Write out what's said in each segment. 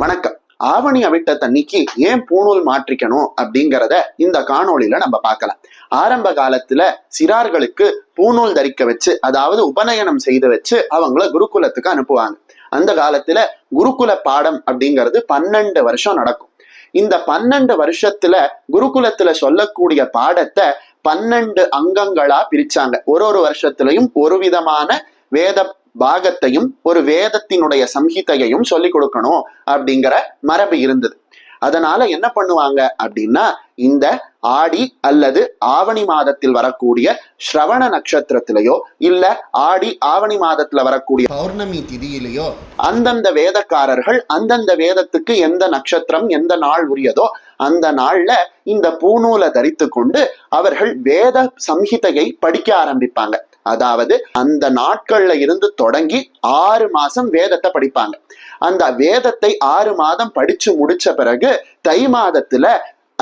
வணக்கம். ஆவணி அவிட்ட தண்ணிக்கு ஏன் பூணூல் மாற்றிக்கணும் அப்படிங்கிறத இந்த காணொளியில நம்ம பார்க்கலாம். ஆரம்ப காலத்துல சிறார்களுக்கு பூணூல் தரிக்க வச்சு அதாவது உபநயனம் செய்து வச்சு அவங்கள குருகுலத்துக்கு அனுப்புவாங்க. அந்த காலத்துல குருகுல பாடம் அப்படிங்கிறது பன்னெண்டு வருஷம் நடக்கும். இந்த பன்னெண்டு வருஷத்துல குருகுலத்துல சொல்லக்கூடிய பாடத்தை பன்னெண்டு அங்கங்களா பிரிச்சாங்க. ஒரு ஒரு வருஷத்துலயும் ஒரு விதமான வேத பாகத்தையும் ஒரு வேதத்தினுடைய சம்ஹிதையையும் சொல்லி கொடுக்கணும் அப்படிங்கிற மரபு இருந்தது. அதனால என்ன பண்ணுவாங்க அப்படின்னா இந்த ஆடி அல்லது ஆவணி மாதத்தில் வரக்கூடிய ஸ்ரவண நட்சத்திரத்திலேயோ இல்ல ஆடி ஆவணி மாதத்துல வரக்கூடிய பௌர்ணமி திதியிலேயோ அந்தந்த வேதக்காரர்கள் அந்தந்த வேதத்துக்கு எந்த நட்சத்திரம் எந்த நாள் உரியதோ அந்த நாள்ல இந்த பூநூலை தரித்து கொண்டு அவர்கள் வேத சம்ஹிதையை படிக்க ஆரம்பிப்பாங்க. அதாவது அந்த நாட்கள்ல இருந்து தொடங்கி ஆறு மாசம் வேதத்தை படிப்பாங்க. அந்த வேதத்தை ஆறு மாதம் படிச்சு முடிச்ச பிறகு தை மாதத்துல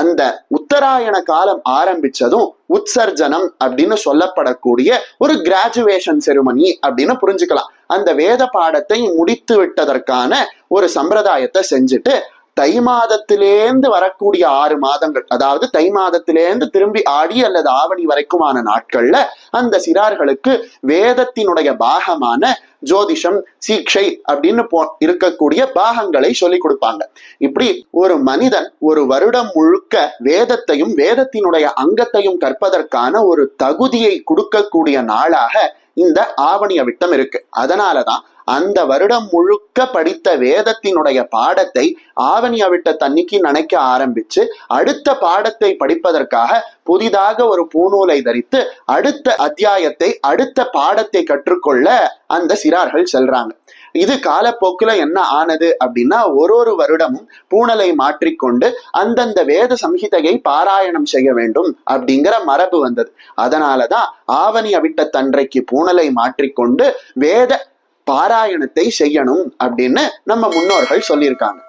அந்த உத்தராயண காலம் ஆரம்பிச்சதும் உற்சர்ஜனம் அப்படின்னு சொல்லப்படக்கூடிய ஒரு கிராஜுவேஷன் செருமனி அப்படின்னு புரிஞ்சுக்கலாம். அந்த வேத பாடத்தை முடித்து விட்டதற்கான ஒரு சம்பிரதாயத்தை செஞ்சுட்டு தை மாதத்திலேந்து வரக்கூடிய ஆறு மாதங்கள் அதாவது தை மாதத்திலேந்து திரும்பி ஆடி அல்லது ஆவணி வரைக்குமான நாட்கள்ல அந்த சிறார்களுக்கு வேதத்தினுடைய பாகமான ஜோதிஷம் சீக்ஷை அப்படின்னு போ இருக்கக்கூடிய பாகங்களை சொல்லி கொடுப்பாங்க. இப்படி ஒரு மனிதன் ஒரு வருடம் முழுக்க வேதத்தையும் வேதத்தினுடைய அங்கத்தையும் கற்பதற்கான ஒரு தகுதியை கொடுக்கக்கூடிய நாளாக இந்த ஆவணிய விட்டம் இருக்கு. அதனாலதான் அந்த வருடம் முழுக்க படித்த வேதத்தினுடைய பாடத்தை ஆவணி அவிட்ட தண்ணிக்கு நினைக்க ஆரம்பிச்சு அடுத்த பாடத்தை படிப்பதற்காக புதிதாக ஒரு பூநூலை தரித்து அடுத்த அத்தியாயத்தை அடுத்த பாடத்தை கற்றுக்கொள்ள அந்த சிறார்கள் செல்றாங்க. இது காலப்போக்குல என்ன ஆனது அப்படின்னா ஒரு ஒரு வருடமும் பூணலை மாற்றிக்கொண்டு அந்தந்த வேத சம்ஹிதையை பாராயணம் செய்ய வேண்டும் அப்படிங்கிற மரபு வந்தது. அதனாலதான் ஆவணி அவிட்ட தன்றைக்கு பூணலை மாற்றிக்கொண்டு வேத பாராயணத்தை செய்யணும் அப்படின்னு நம்ம முன்னோர்கள் சொல்லியிருக்காங்க.